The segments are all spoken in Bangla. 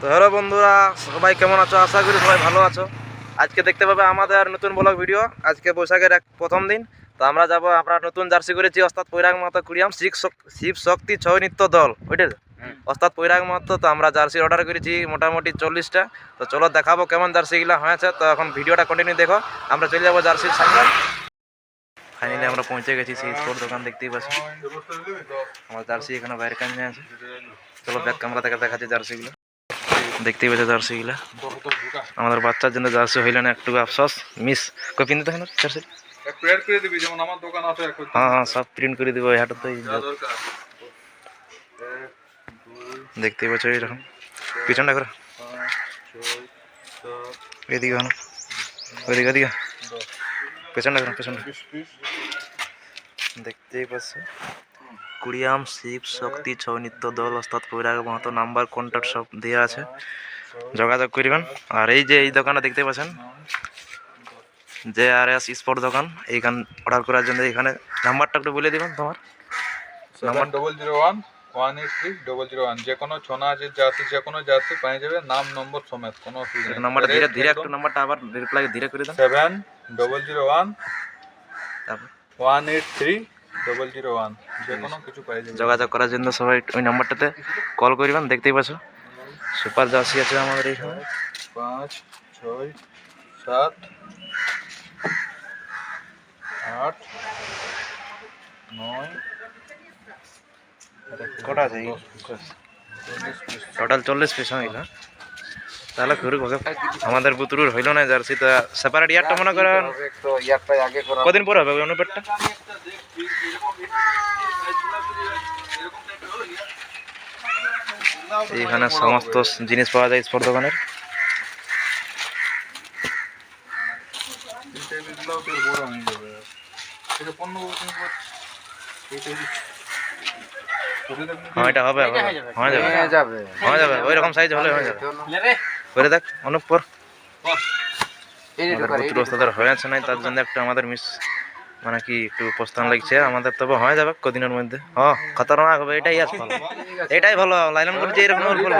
তো হ্যালো বন্ধুরা সবাই কেমন আছো? আশা করি সবাই ভালো আছো। আজকে দেখতে পাবে আমাদের নতুন ব্লগ ভিডিও। আজকে বৈশাখের এক প্রথম দিন। তো আমরা যাব আমরা নতুন জার্সি করেছি ওস্তাদ পৈরাগ মাহাতো কুড়িয়াম শিখ শক- শিব শক্তি ছয় নৃত্য দল ওইটাই তো? ওস্তাদ পৈরাগ মাহাতো তো আমরা জার্সি অর্ডার করেছি মোটামুটি চল্লিশটা। তো চলো দেখাবো কেমন জার্সিগুলো হয়েছে। তো এখন ভিডিওটা কন্টিনিউ দেখো। আমরা চলে যাব জার্সির সামনে। ফাইনালি আমরা পৌঁছে গেছি সেই স্পোর্ট দোকান দেখতেই পাচ্ছি। আমার জার্সি এখানে বাইরে কাজে আছে চলো ব্যাক ক্যামেরা থেকে দেখাচ্ছি জার্সিগুলো। দেখতেই পেয়েছে জার্সিগুলো আমাদের বাচ্চার জন্য জার্সি হইল না একটু আফসোস মিস। কই জার্সি? আমার দোকান আছে এখন। হ্যাঁ হ্যাঁ সব প্রিন্ট করে দিব এই দেখতেই পাচ্ছ এইরকম। পিছনটা করে। এদিকে ওইদিকে পেছনটা করে পেছনটা। দেখতেই পাচ্ছ। কুড়িয়াম শিব শক্তি ছৌ নৃত্য দল ওস্তাদ পৈরাগ মাহাতো নাম্বার কন্ট্যাক্ট সব দেওয়া আছে। যোগাযোগ করবেন। আর এই যে এই দোকানটা দেখতে পাচ্ছেন জে আর এস স্পোর্ট দোকান এইখান অর্ডার করার জন্য এখানে নাম্বারটা একটু বলে দিবেন তোমার? Number double zero one one eight three double zero one যে কোনো ছোনা আছে জাতি যে কোনো জাতি পেয়ে যাবে নাম নম্বর সমেত কোনো অসুবিধা নেই। নাম্বারটা ধীরে ধীরে একটু নাম্বারটা আবার রিপ্লাই ধীরে করে দেন। সেভেন ডবল জিরো ওয়ান তারপর one eight three double zero one যে কোনো কিছু যাবে। যোগাযোগ করার জন্য সবাই ওই নাম্বারটাতে কল করবেন দেখতেই পাচ্ছ। সুপার জার্সি আছে আমাদের এইখানে। পাঁচ ছয় সাত আট নয় কটা আছে? টোটাল চল্লিশ পিস হইল তাহলে করুক ওকে। আমাদের বুতুরুর হইল না জার্সি তো সেপারেট ইয়ারটা মনে করেন। কদিন পরে হবে অনুপেটটা এইখানে সমস্ত জিনিস পাওয়া যায় স্পোর্ট দোকানের। হয়ে এটা হ্যাঁ হবে হবে। হয়ে যাবে। যাবে। হয়ে যাবে। ওই রকম সাইজ হলে হয়ে যাবে। করে দেখ অনুপ পর আমাদের হয়ে আছে নাই তার জন্য একটু আমাদের মিস মানে কি একটু প্রস্থান লাগছে আমাদের তবে হয়ে যাবে কদিনের মধ্যে হ্যাঁ খতরনাক হবে এটাই আর ভালো এটাই ভালো লাইলন করছে এরকম ওর ভালো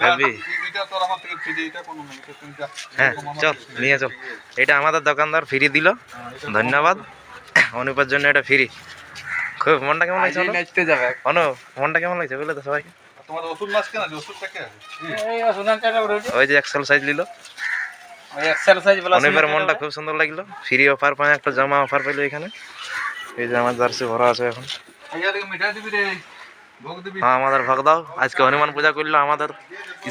ভাবি এটা তোর আমার থেকে ফ্রি এটা কোনো নেই এটা তুমি যা হ্যাঁ চল নিয়ে চল এটা আমাদের দোকানদার ফ্রি দিল ধন্যবাদ অনুপের জন্য এটা ফ্রি খুব মনটা কেমন লাগছে অনু? মনটা কেমন লাগছে বুঝলে তো সবাইকে আছে ওই যে এক্সেল সাইজ নিল অনুপের মনটা খুব সুন্দর লাগল। ফ্রি অফার পায় একটা জামা অফার পেল এখানে। এই যে আমার জার্সি ভরা আছে এখন। হ্যাঁ আমাদের ভোগ দাও। আজকে হনুমান পূজা করল আমাদের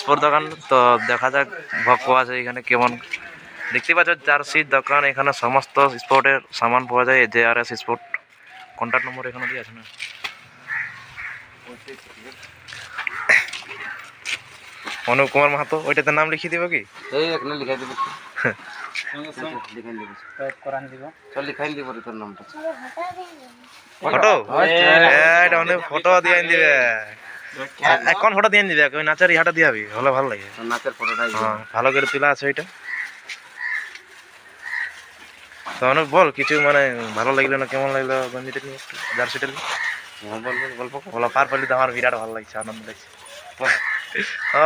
স্পোর্ট দোকান। তো দেখা যাক পাওয়া যায় এখানে কেমন। দেখতে পাচ্ছ জার্সির দোকান এখানে সমস্ত স্পোর্টের সামান পাওয়া যায়। J R S sport contact number এখানে দিয়ে আছে না। অনুপ কুমার মাহাতো ওইটাতে নাম লিখিয়ে দিব কি? এই এখানে লিখাই দিব। ফটো? ফটো? দিয়ে দিবে। এখন ফটো দিয়ে দিবে ওই নাচের ইহাটা দিয়ে হবি হলে ভালো লাগে। নাচের হ্যাঁ ভালো করে তোলা আছে ওইটা। তো অনেক বল কিছু মানে ভালো লাগল না কেমন লাগল গঞ্জিটা নিয়ে জার্সিটা নিয়ে? বল বল গল্প বলো পার পালি তো আমার বিরাট ভালো লাগছে আনন্দ লাগছে। হ্যাঁ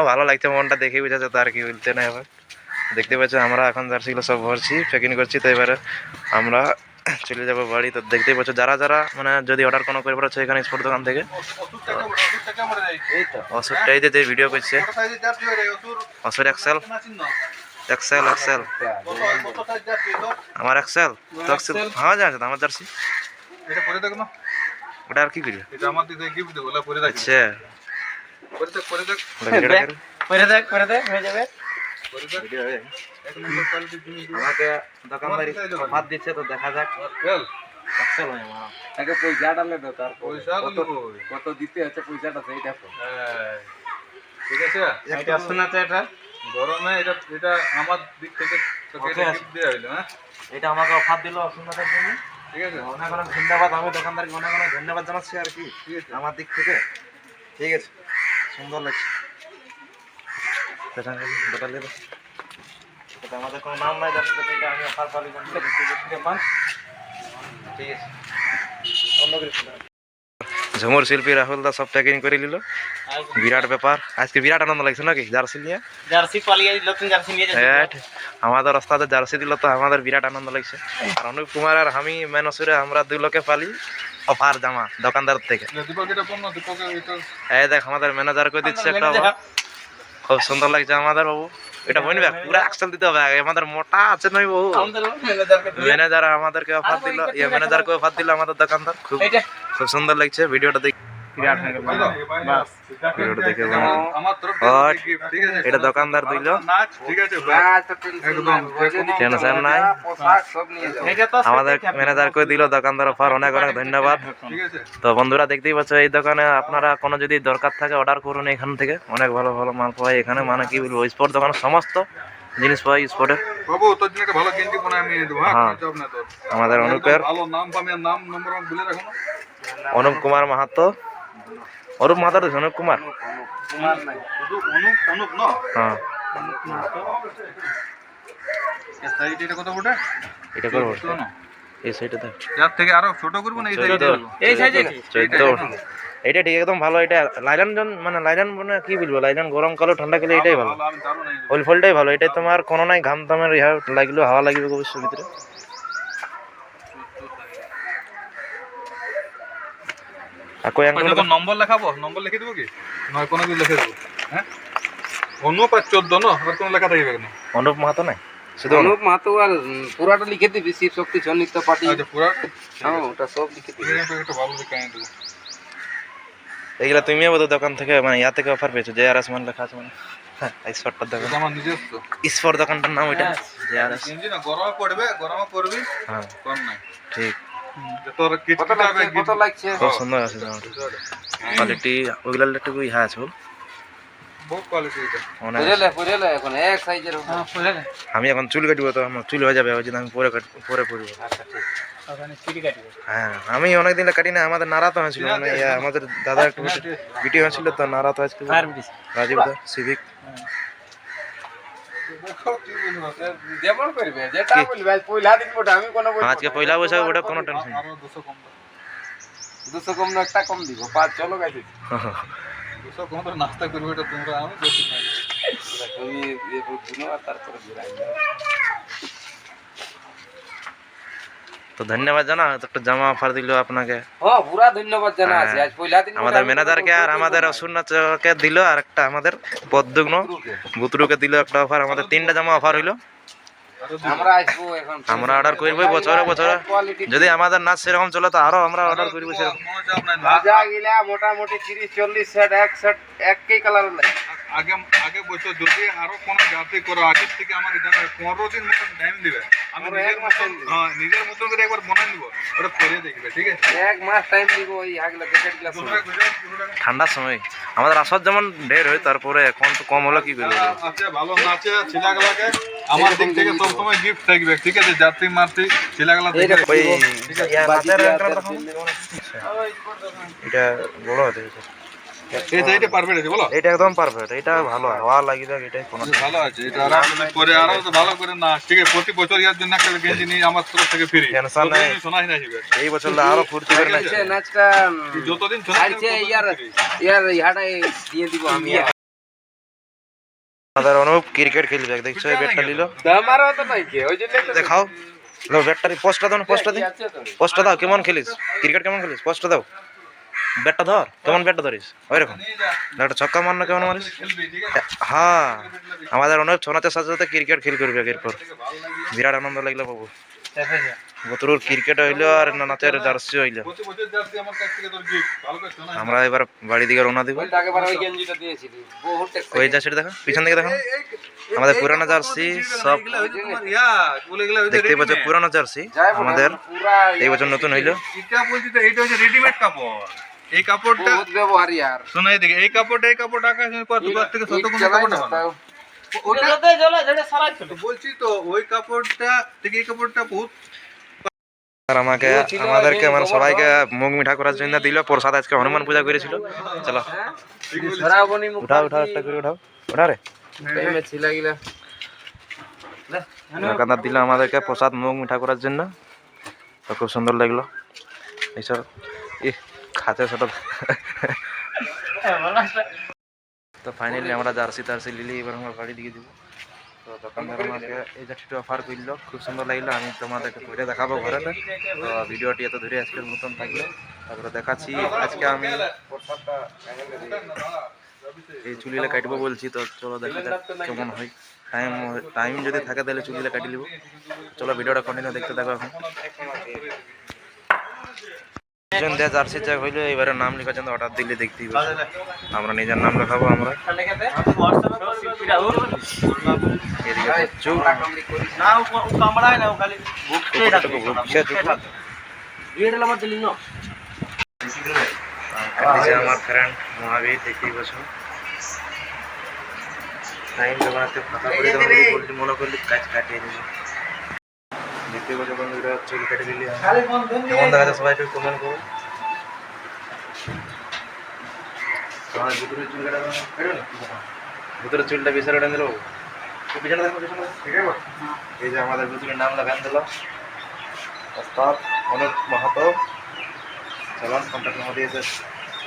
ভালো লাগছে মনটা দেখে বুঝা যাচ্ছে আর কি বলতে না এবার দেখতে পাচ্ছ আমরা এখন জার্সিগুলো সব ভরছি প্যাকিং করছি তো এবারে আমরা চলে যাব বাড়ি। তো দেখতেই পাচ্ছ যারা যারা মানে যদি অর্ডার কোনো করে পারছ এখানে স্পোর্ট দোকান থেকে অসুরটাই যে ভিডিও করছে। ওষুধ অসুর এক্সেল এক্সেল এক্সেল আমার এক্সেল তো এক্সেল হ্যাঁ জানছে আমার জার্সি। ওটা আর কি করি আচ্ছা। করে দেখ করে দেখ। ওটা ভিডিওটা করি। করে দেখ করে দেখ হয়ে যাবে। করে দেখ। এক নম্বর কোয়ালিটি তুমি আমাকে দোকানদারি হাত দিচ্ছে তো দেখা যাক। তার পয়সা কত কত দিতে আছে পয়সাটা সেইটা হ্যাঁ। ঠিক আছে? এটা শোনা তো এটা। গরমে এটা এটা আমার দিক থেকে এটা হ্যাঁ? এটা আমাকে অফার দিল অসুবিধার জন্য। ঠিক আছে? অনেক অনেক ধন্যবাদ আমি দোকানদারকে অনেক অনেক ধন্যবাদ জানাচ্ছি আর কি। ঠিক আছে। আমার দিক থেকে। ঠিক আছে। সুন্দর লাগছে। দোকান দেবে এটা আমাদের কোনো নাম নাই, যার এটা আমি অফার পালি ঠিক আছে। অন্য কিছু ঝুমুর শিল্পী রাহুল দা সব প্যাকিং করে নিল। বিরাট ব্যাপার। আজকে বিরাট আনন্দ লাগছে নাকি? জার্সি নিয়ে? জার্সি পালিয়ে নতুন জার্সি নিয়ে হ্যাঁ আমাদের রাস্তাতে জার্সি দিল তো আমাদের বিরাট আনন্দ লাগছে। আর অনুপ কুমার আর আমি মেনসুরে আমরা দুই লোকে পালি অফার জামা দোকানদার থেকে। দীপক এটা পণ্য দীপক এটা এই দেখ আমাদের ম্যানেজার করে দিচ্ছে একটা। খুব সুন্দর লাগছে আমাদের বাবু। এটা বলবে পুরো অ্যাকশন দিতে হবে আমাদের মোটা আছে নই বাবু। ম্যানেজার আমাদেরকে অফার দিল ইয়ে ম্যানেজারকে অফার দিল আমাদের দোকানদার। খুব খুব সুন্দর লাগছে ভিডিওটা দেখ হয়ে এটা দোকানদার দিল? টেনশন নাই? আমাদের ম্যানেজারকে দিল? দোকানদার অফার অনেক অনেক ধন্যবাদ। তো বন্ধুরা দেখতেই পাচ্ছ এই দোকানে আপনারা কোনো যদি দরকার থাকে অর্ডার করুন এখান থেকে। অনেক ভালো ভালো মাল পাওয়া এখানে। মানে কি বলব স্পোর্ট দোকানে সমস্ত জিনিস পাওয়া স্পোর্টের বাবু তোর জন্য একটা ভালো গেঞ্জি বানায় আমি দেবো হ্যাঁ? হ্যাঁ। না তোর। আমাদের অনুপের। ভালো নাম পাবি নাম নম্বর বলে রাখো অনুপ কুমার মাহাতো। অরূপ মাহাতো তো অনুপ কুমার? কুমার নাই শুধু অনুপ অনুপ না হ্যাঁ। সাইড এটা কত ফুটে এটা করব ষোলো এই সাইডে দেখ। যার থেকে আরও ছোট করব না এই সাইডে এই সাইজে চোদ্দ এটা ঠিক একদম ভালো এটা লাইলান মানে লাইলান মানে কি বলব লাইলান গরম কালো ঠান্ডা কালে এটাই ভালো। আমি ওই ফলটাই ভালো এটাই তোমার কোনো নাই ঘাম টামের ইহা লাগল হাওয়া লাগবে অবশ্যই ভিতরে। আর কই আঙ্গুল তোর নম্বর লেখাবো? নম্বর লিখে দেবো কি? নয় কোনো কিছু লিখে দেবো। হ্যাঁ? অনুপ আর চোদ্দ না? আর কোনো লেখা থাকবে না অনুপ মাহাতো নাই? শুধু অনুপ? মাহাতো আর পুরাটা লিখে দিবি শিব শক্তি সন্নিত্য পার্টি আচ্ছা পুরা? হ্যাঁ ওটা সব লিখে দিবি। একটা ভালো লিখে আনি দেবো। এগুলা তুমিও বোধ দোকান থেকে মানে ইয়া থেকে অফার পেয়েছ জে আর এস মানে লেখা আছে মানে। হ্যাঁ স্পটটার দোকান। আমার নিজস্ব। স্পট দোকানটার নাম ওইটা। জে আর এস না গরমে পড়বে গরমে পড়বি হ্যাঁ। কম নাই। ঠিক। তোর কিছু কত লাগছে? খুব সুন্দর আছে কোয়ালিটি একটু ইহা আছে বল। হ্যাঁ বুঝলে আমি এখন চুল কাটবো তো আমার চুল হয়ে যাবে ওই জন্য আমি পরে কাট পরে পরবো। আচ্ছা হ্যাঁ আমি অনেকদিন কাটি না আমাদের নাড়া তো হয়েছিল মানে আমাদের দাদা একটু বিটি হয়েছিল তো নাড়া তো আজকে রাজীব দা সিভিক আজকে পয়লা বৈশাখ ওটা কোনো টেনশন দুশো কম না একটা কম দিব। পাঁচ চলো গাইছি দুশো কম তো নাস্তা করবে এটা তোমরা আমি তুমি ইয়ে বুঝো আর তারপরে তো ধন্যবাদ জানা একটা জামা অফার দিল আপনাকে। হ্যাঁ পুরা ধন্যবাদ জানা আছে। আজ পয়লা দিন আমাদের ম্যানেজারকে আর আমাদের অসুরনাথকে দিল আর একটা আমাদের পদ্মগ্ন বুতরুকে দিল একটা অফার আমাদের তিনটা জামা অফার হইল। আমরা আসব এখন। আমরা অর্ডার করব বছরে বছরে। যদি আমাদের নাচ সেরকম চলে তো আরও আমরা অর্ডার করব সেরকম। মোটামুটি তিরিশ চল্লিশ সেট এক সেট একই কালার নাই আগে আগে বছর যদি আরও কোনো জাতি করো আগের থেকে আমাকে জানা পনেরো দিন মতন টাইম দিবে। আমি নিজের মতন হ্যাঁ নিজের মতন করে একবার বানাই দিব ওটা করে দেখবে ঠিক আছে? এক মাস টাইম দিব ওই আগলা জ্যাকেটগুলা তোমরা ঠান্ডার সময়। আমাদের আসর যেমন ঢের হয় তারপরে এখন তো কম হলো কি করব? আছে ভালো নাচে ছিলাগুলাকে আমার দিক থেকে সব সময় গিফট থাকবে ঠিক আছে? যাত্রী মাতৃ ছিলাগুলা দেখে ঠিক আছে। এটা বড় হতে গেছে। পারফেক্ট আছে বলো। এটা একদম পারফেক্ট এটা ভালো হাওয়া লাগি যাক এটাই কোনো ভালো আছে এটা আরাম করে আরও তো ভালো করে না ঠিক আছে প্রতি বছর ইয়ার জন্য একটা গেঞ্জি নিয়ে আমার তরফ থেকে ফ্রি। Tension নাই। শোনাই না হিবে এই বছর আরও ফুর্তি করে নাচছে নাচটা যতদিন শোনাই আইছে ইয়ার ইয়ার ইহাটাই দিয়ে দিব আমি। আমাদের অনুপ ক্রিকেট খেলবে দেখছ এই ব্যাটটা নিল? আমারও তো নাই কে? ওই জন্য দেখাও। লো ব্যাটটারি পোস্টটা দাও পোস্টটা দিন পোস্টটা দাও কেমন খেলিস? ক্রিকেট কেমন খেলিস? পোস্টটা দাও। ব্যাটটা ধর, কেমন ব্যাটটা ধরিস? ওই রকম একটা ছক্কা মার না কেমন মারিস? হ্যাঁ আমাদের অনেক ছোনাচের সাথে সাথে ক্রিকেট খেল করবে এরপর বিরাট আনন্দ লাগল বাবু। বতরুর ক্রিকেট হইল আর নাচের জার্সি হইল। আমার এবার বাড়ি দিকে রওনা দিব। ওই জার্সিটা দেখো? পিছন দিকে দেখো। আমাদের পুরানো জার্সি, সব দেখতে পাচ্ছ পুরানো জার্সি। আমাদের এই বছর নতুন হইল। এটা বলছি তো এইটা হচ্ছে রেডিমেড কাপড়। এই কাপড়টা ব্যবহার ইয়ার। শোনা এদিকে এই কাপড়টা এই কাপড়টা আকাশ কত দূর থেকে শত কোন কাপড়টা বলছি তো ওই কাপড়টা থেকে এই কাপড়টা বহুত আর আমাকে আমাদেরকে মানে সবাইকে মুখ মিঠা করার জন্য দিল প্রসাদ আজকে হনুমান পূজা করেছিল। চলো। উঠাও উঠাও একটা করে উঠাও। উঠা রে। দোকানদার দিল আমাদেরকে প্রসাদ মুখ মিঠা করার জন্য। তো খুব সুন্দর লাগল। এইসব ই খাতে সেটা তো। ফাইনালি আমরা জার্সি টার্সি লিলি এবার আমরা বাড়ি দিকে দিব তো দোকানদার আমাকে এই অফার করল, খুব সুন্দর লাগল, আমি তোমাদেরকে ঘুরে দেখাবো ঘরে। তো ভিডিওটি এত ধরে আজকের মতন থাকল। তারপরে দেখাচ্ছি, আজকে আমি এই চুলিলে কাটবো বলছি, তো চলো দেখা কেমন হয়। টাইম টাইম যদি থাকে তাহলে চুলিলে কাটি নিব। চলো ভিডিওটা কন্টিনিউ দেখতে থাকো এখন। এবারে নাম লেখার অর্ডার দিলে দেখতেই পাবে আমরা নিজের নাম লেখাবো আমরা। আমার ফ্রেন্ড মহাবীর, দেখতেই বসো টাইম হাতে ফাঁকা মনে করলি কাজ কাটিয়ে দেবো। চুল কেটে দিলি কেমন দেখা যায় সবাই একটু কমেন্ট করো। তোমার ভিতরে চুল কাটা ভিতরে চুলটা বিশাল পিছনে দেখো পিছনে আছে এই যে আমাদের ভিতরে নাম লাগান দিল। ওস্তাদ অনুপ মাহাতো। চলুন কন্ট্যাক্ট নাম্বার দিয়েছে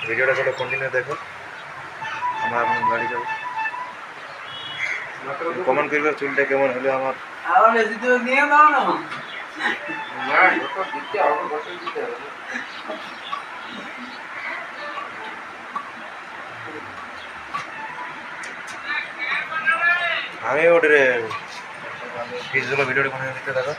ভিডিওটা চলো কন্টিনিউ দেখো। আমরা এখন গাড়ি যাব। কমেন্ট করবে চুলটা কেমন হলো আমার? আমি ওটা রে ফিজগুলো ভিডিওটা কন্টিনিউ দেখতে দেখো